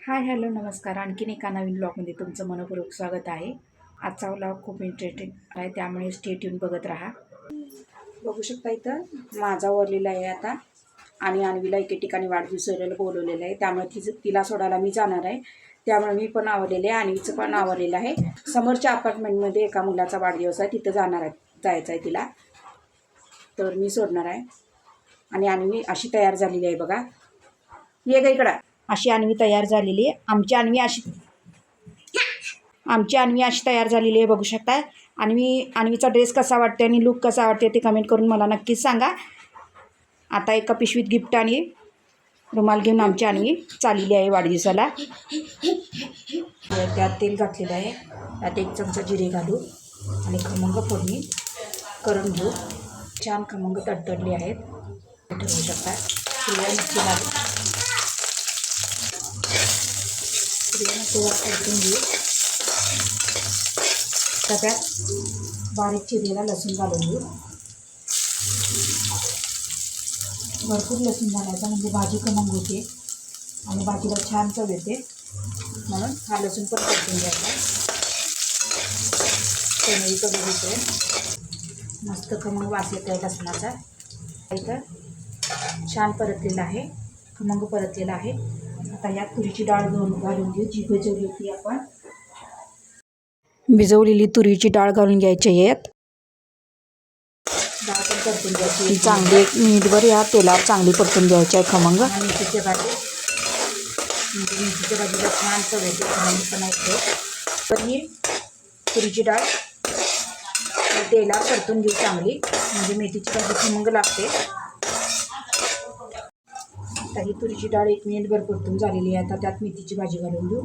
Hi hello नमस्कार. आणखीन एका नवीन ब्लॉगमध्ये तुमचं मनपूर्वक स्वागत आहे. आजचा ब्लॉग खूप इंटरेस्टिंग आहे त्यामुळे स्टेट येऊन बघत राहा. बघू शकता इथं माझा वरलेला आहे आता आणि आणवीला एके ठिकाणी वाढदिवसाला बोलवलेलं आहे. त्यामुळे तिचं तिला सोडायला मी जाणार आहे. त्यामुळे मी पण आवरलेले आहे आणवीचं पण आवरलेलं आहे. समोरच्या अपार्टमेंटमध्ये एका मुलाचा वाढदिवस आहे तिथं जाणार आहे जायचं आहे तिला. तर मी सोडणार आहे. आणि आणवी अशी तयार झालेली आहे बघा. ये ग इकडं. अशी अन्वी तयार झालेली आहे. आमची अन्वी अशी आमची अन्वी अशी तयार झालेली आहे बघू शकता अन्वी अन्वीचा ड्रेस कसा वाटते आणि लुक कसा वाटते ते कमेंट करून मला नक्कीच सांगा. आता एका पिशवीत गिफ्ट आणि रुमाल घेऊन आमची अन्वी चाललेली आहे वाढदिवसाला. त्यात तेल घातलेलं आहे. त्यात एक चमचा जिरे घालू आणि खमंग फोडणी करून घेऊ. छान खमंग तडतडली आहेत. ठेवू शकता. शिवाय नक्की लागेल बिर्याणी तेव्हा परतून घेऊ. बारीक चिरलेला लसूण घालून घेऊ. भरपूर लसूण घालायचा म्हणजे भाजी कमंग होते. आणि भाजीला छान चव येते. म्हणून हा लसूण पण परतून घ्यायचा. कढई कमी घेतो मस्त कमंग वास येत आहे लसणाचा. इथं छान परतलेला आहे. खमंग परतलेला आहे. आता यात तुरीची डाळ घेऊन घालून घेऊ. जी भिजवली होती आपण. भिजवलेली तुरीची डाळ घालून घ्यायची आहे यात. डाळ पण परतून घ्यायची ती चांगली एक मिनिटभर या तेलात चांगली परतून घ्यायची आहे खमंग. आणि मेथीची भाजी म्हणजे मेथीच्या भाजीला छान चव येते खमंगपणा येतो तर ही तुरीची डाळ तेलात परतून घेऊ चांगली. म्हणजे मेथीची भाजी खमंग लागते. आता ही तुरीची डाळ एक मिनिटभर परतून झालेली आहे. आता त्यात मेथीची भाजी घालून देऊ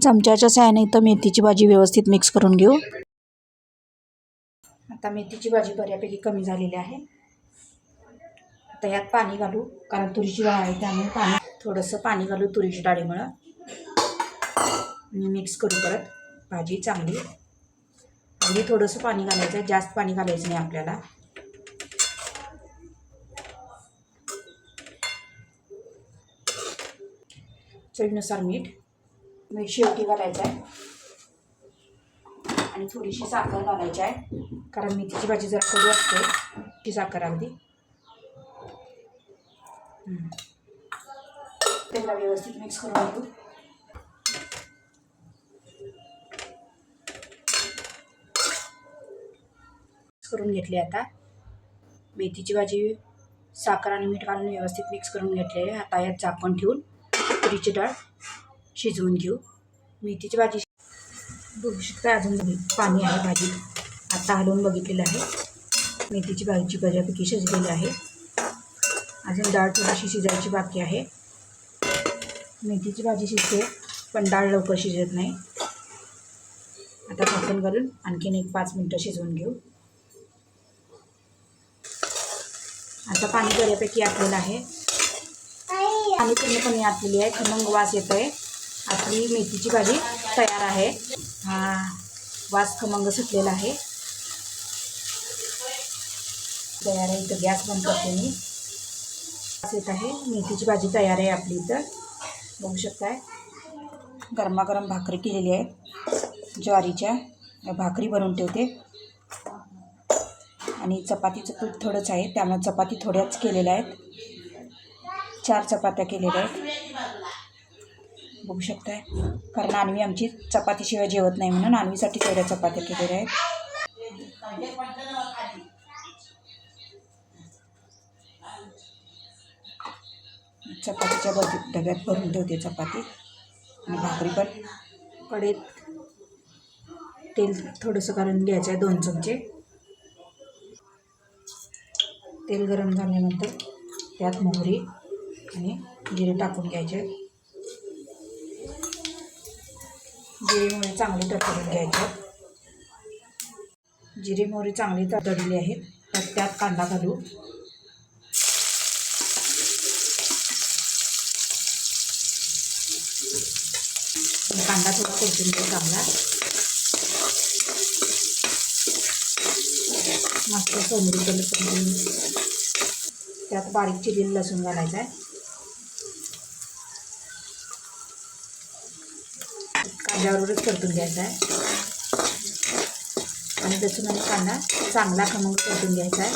चमच्याच्या सहाय्याने इथं मेथीची भाजी व्यवस्थित मिक्स करून घेऊ. आता मेथीची भाजी बऱ्यापैकी कमी झालेली आहे. आता यात पाणी घालू कारण तुरीची डाळ आहे त्यामुळे पाणी थोडंसं पाणी घालू तुरीची डाळीमुळं. आणि मिक्स करू परत. भाजी चांगली. अगदी थोडंसं पाणी घालायचं आहे. जास्त पाणी घालायचं नाही आपल्याला. चवीनुसार मीठ. मीठ शेवटी घालायचं आहे. आणि थोडीशी साखर घालायची आहे. कारण मेथीची भाजी जरा कडू असते. ती साखर अगदी. त्याला व्यवस्थित मिक्स करून घेऊ. करून घेतली आता. मेथीची भाजी साखर आणि मीठ घालून व्यवस्थित मिक्स करून घेतलेले आहे आता यात झाकण ठेवून तुरीची डाळ शिजवून घेऊ. मेथीची भाजी बघू शकता अजून पाणी आहे भाजीत. आता हलवून बघितलेलं आहे. मेथीची भाजी बऱ्यापैकी शिजलेली आहे. अजून डाळ थोडीशी शिजायची बाकी आहे. मेथीची भाजी शिजते पण डाळ लवकर शिजत नाही. आता झाकण घालून आणखीन एक पाच मिनटं शिजवून घेऊ. आता पाणी बऱ्यापैकी आटलेलं आहे. पाणी पूर्णपणे आटलेली आहे. खमंग वास येत आहे आपली मेथीची भाजी तयार आहे. हा वास खमंग सुटलेला आहे. तयार आहे. इथं गॅस बंद करते मी. वास येत आहे. मेथीची भाजी तयार आहे आपली इथं. बघू शकताय. गरमागरम भाकरी केलेली आहे. ज्वारीच्या भाकरी बनवून ठेवते. आणि चपातीचं पीठ थोडंच आहे. त्यामुळे चपाती थोड्याच केलेल्या आहेत. चार चपात्या केलेल्या आहेत. बघू शकताय. कारण आणवी आमची चपातीशिवाय जेवत नाही म्हणून आणवीसाठी तेवढ्या चपात्या केलेल्या आहेत. चपातीच्या बद डब्यात भरून ठेवते चपाती. आणि भाकरी पण. कडेत तेल थोडंसं घालून घ्यायचं आहे दोन चमचे. तेल गरम झाल्यानंतर त्यात मोहरी आणि जिरे टाकून घ्यायचे. जिरे मोहरी चांगली तडतडून घ्यायचे. जिरे मोहरी चांगली तडतडली आहेत तर त्यात कांदा घालू. कांदा थोडा कोथिंबीर चांगला मस्त सोनेरी कलर त्यात बारीक चिरील लसूण घालायचं आहे. कांद्यावरच परतून घ्यायचा आहे. आणि लसूण आणि कांदा चांगला खमंग परतून घ्यायचा आहे.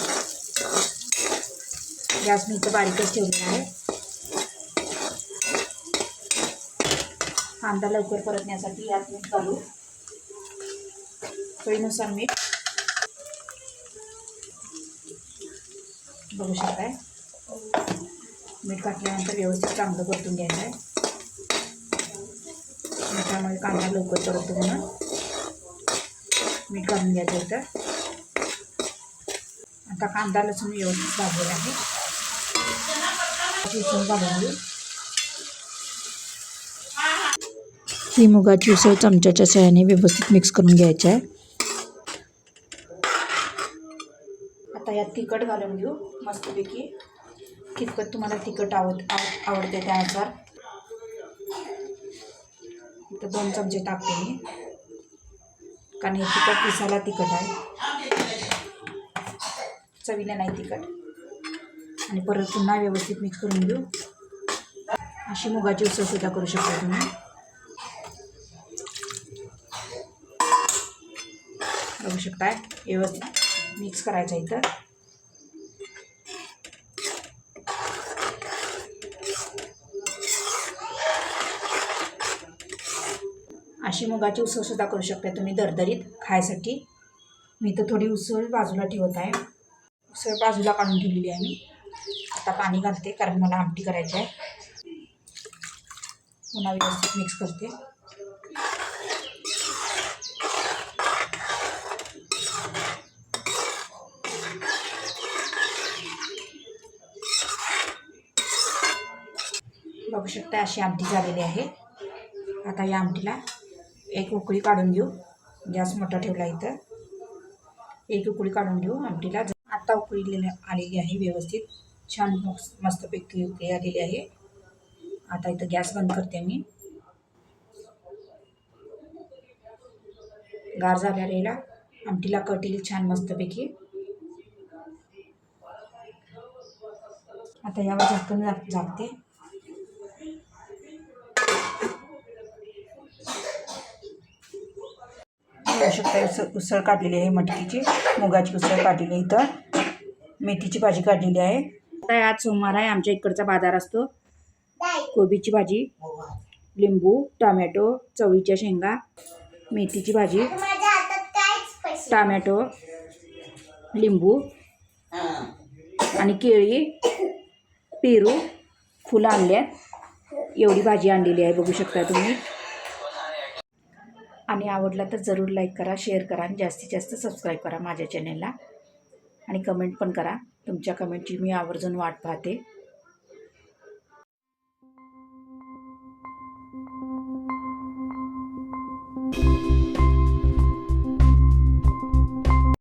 गॅस मी इथं बारीकच ठेवलेला आहे. कांदा लवकर परतण्यासाठी यात मीठ घालू. चवीनुसार मीठ. बघू शकताय. मीठ काटल्यानंतर व्यवस्थित चांगलं परतून घ्यायचं आहे मिठामध्ये कांदा लवकर परततो म्हणून मीठ घालून घ्यायचं होतं. आता कांदा लसूण व्यवस्थित भाजलेला आहे. लसूण घालून ही मुगाची उसळ चमच्याच्या सहाय्याने व्यवस्थित मिक्स करून घ्यायची आहे आता यात तिखट घालून घेऊ मस्तपैकी. कितपत तुम्हाला तिखट आवड आव आवडते त्यानुसार इथं दोन चमचे टाकते मी. कारण हे तिखट पिसायला तिखट आहे. चवीला नाही तिखट. आणि परत पुन्हा व्यवस्थित मिक्स करून घेऊ. अशी मुगाची उसळसुद्धा करू शकता तुम्ही. बघू शकताय व्यवस्थित मिक्स करायचं इथं. अशी मुगाची उसळसुद्धा करू शकता. तुम्ही दरदरीत खायसाठी. मी तर थोडी उसळ बाजूला ठेवत आहे. उसळ बाजूला काढून ठेवलेली आहे मी. आता पाणी घालते कारण मला आमटी करायची आहे. पुन्हा व्यवस्थित मिक्स करते. बघू शकता अशी आमटी झालेली आहे. आता या आमटीला एक उकळी काढून घेऊ. गॅस मोठा ठेवला इथं. एक उकळी काढून घेऊ आमटीला. आता उकळी आलेली आहे व्यवस्थित. छान मस्तपैकी उकळी आलेली आहे. आता इथं गॅस बंद करते मी. गार झालेला आमटीला कट येईल छान मस्तपैकी. आता यावर झाकण झाक झाकते. बघू शकता उसळ उसळ काढलेली आहे मटकीची. मुगाची उसळ काढलेली आहे इथं. मेथीची भाजी काढलेली आहे. आज सोमवार आहे. आमच्या इकडचा बाजार असतो. कोबीची भाजी लिंबू टोमॅटो चवळीच्या शेंगा मेथीची भाजी टोमॅटो लिंबू आणि केळी पेरू फुलं आणल्यात. एवढी भाजी आणलेली आहे. बघू शकता तुम्ही. आणि आवडला तर जरूर लाईक करा शेअर करा आणि जास्तीत जास्त सबस्क्राईब करा माझ्या चॅनेलला आणि कमेंट पण करा. तुमच्या कमेंटची मी आवर्जून वाट पाहते.